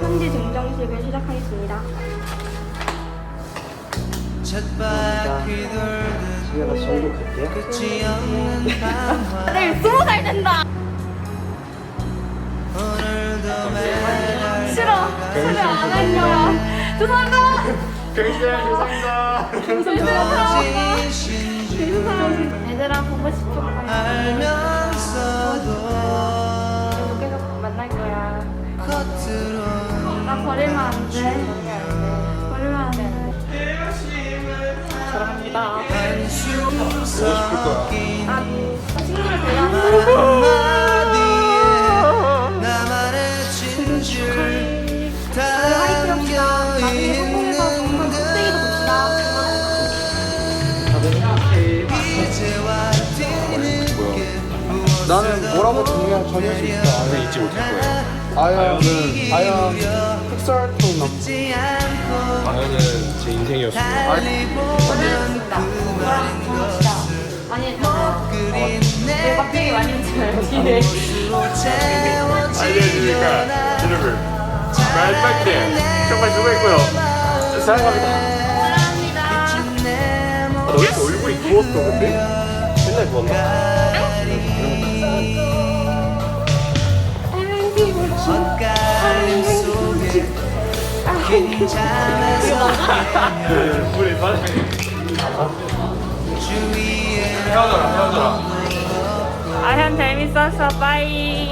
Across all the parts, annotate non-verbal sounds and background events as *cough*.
편지 증정식을 시작하겠습니다. 집에 가서 정독할게요. 내일 스무 살 된다. 싫어. 싫어 안할 거야. 죄송합니다. 죄송합니다. 죄송합니다. 얘들아 보고 싶은 나는 뭐라고 정리할 전혀 있어. 나는 잊지 못할 거야. 아연은 아연 픽셀톤 넘. 아연은 제 인생이었습니다. 오늘 있다. 너랑 정합시다. 많이 했잖아요. 내 빡대기 많이 했잖아요. 알려주니까 여러분 때 정말 수고했고요. 사랑합니다. 사랑합니다. 아, 너왜 이렇게 얼굴이 부었어 근데? 맨날 부었나? 우리 맞아. 헤어져라 헤어져라. 아현 재밌었어. 빠이.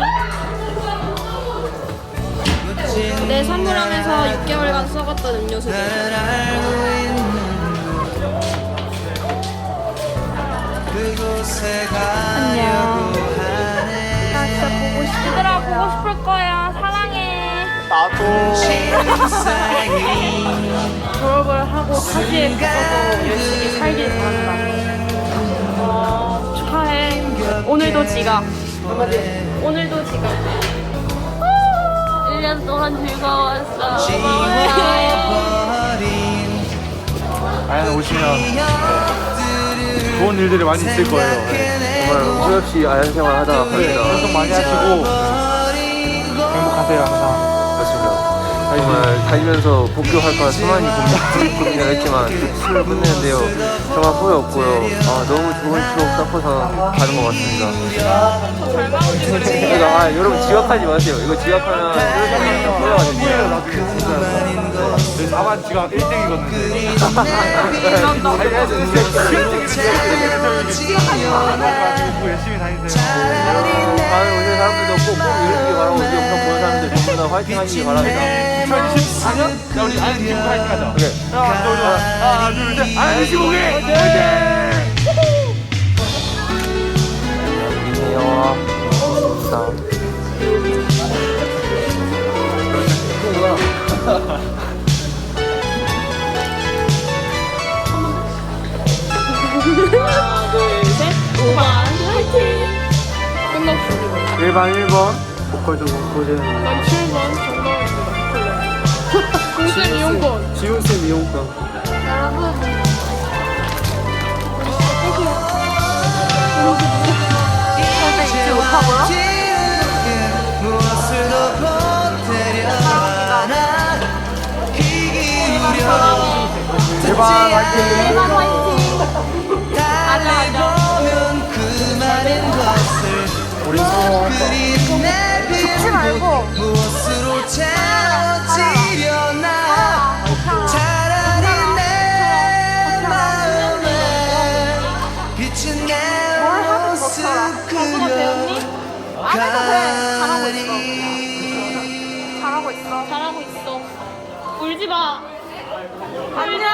내 선물하면서 6개월간 썩었던 음료수들. 안녕. 나 진짜 보고 싶. 얘들아 보고 싶을 거야. 사랑해. 나도. 졸업을 하고 타지에 가서도 열심히 살길 바란다. 어, 축하해. 오늘도 지각. 오늘도 지각. 1년 동안 즐거웠어. 고마워요. 아연 오시면 좋은 일들이 많이 있을 거예요. 정말 후회 없이 아연 생활 하다가 갑니다. 활동 많이 하시고 행복하세요 항상. 맞습니다. 정말 다니면서 복교할까 수많이 고민- 고민을 했지만 수를 끝내는데요. 정말 후회 없고요. 아, 너무 좋은 추억 쌓고서 가는 것 같습니다. 이거 아, 여러분 지각하지 마세요. 이거 지각하면 후회하거든요. 네, 4반 지각 1등이거든요. 열심히 다니세요. 다음에 오늘 사람들도 꼭 이루길 바라고 우리 영상 보는 사람들 전부 다 화이팅 하시기 바랍니다. 2024년? 자, 우리 안시고 화이팅 하자. 그래. 하나, 둘, 셋. 안시고게 화이팅! 안녕하세요. 감사합니다. *laughs* 1반 1번 보컬 좀 고생. 난 7번 정답입니다. 공쌤 이용권. 지훈쌤 이용권. 여러분. 선생 잊지 못하고요? 일반 화이팅. 대만 화이팅! 하라. 저보다 배웠니? 안 해도 돼. 잘하고 있어. 잘하고 있어. 울지 마. 안녕.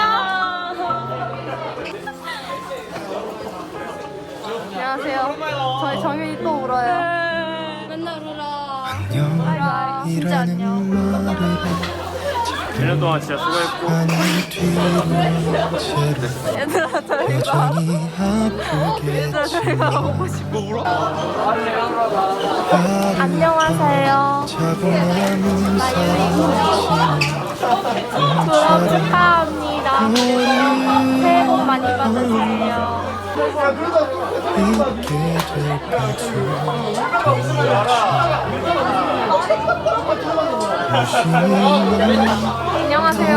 안녕하세요. 저희 정윤이 또 울어요. 아, 진짜 안녕. 1년 동안 진짜 수고했고 얘들아 저희가 얘들아 저희가 오고 싶어. 뭐 안녕하세요. 졸업 축하합니다. 새해 복 많이 받으세요. 안녕하세요.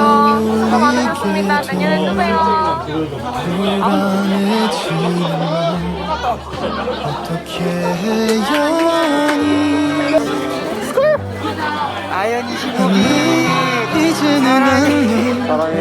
수고 많으셨습니다. 내년에 또 봬요. 아연이 시국이 이제는 안녕 사랑해.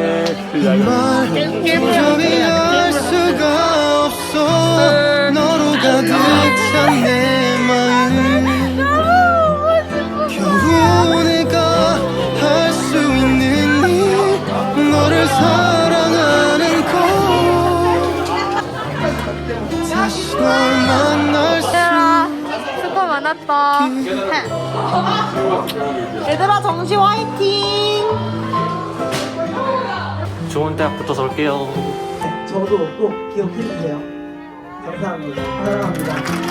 예뻐. 네. 얘들아 정시 화이팅. 좋은 대학 붙어서 올게요. 저도 꼭 기억해주세요. 감사합니다. 사랑합니다.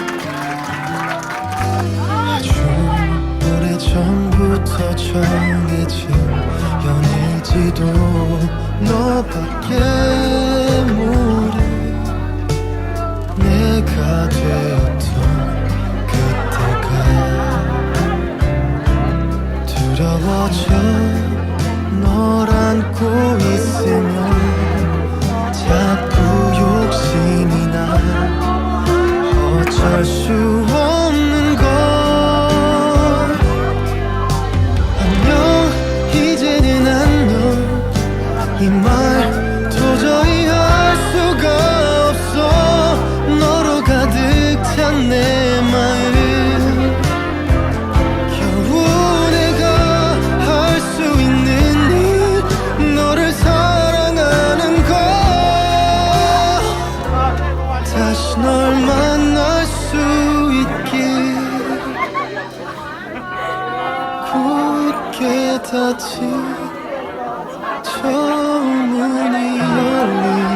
깨닫지 저 문이 열린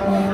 Yeah.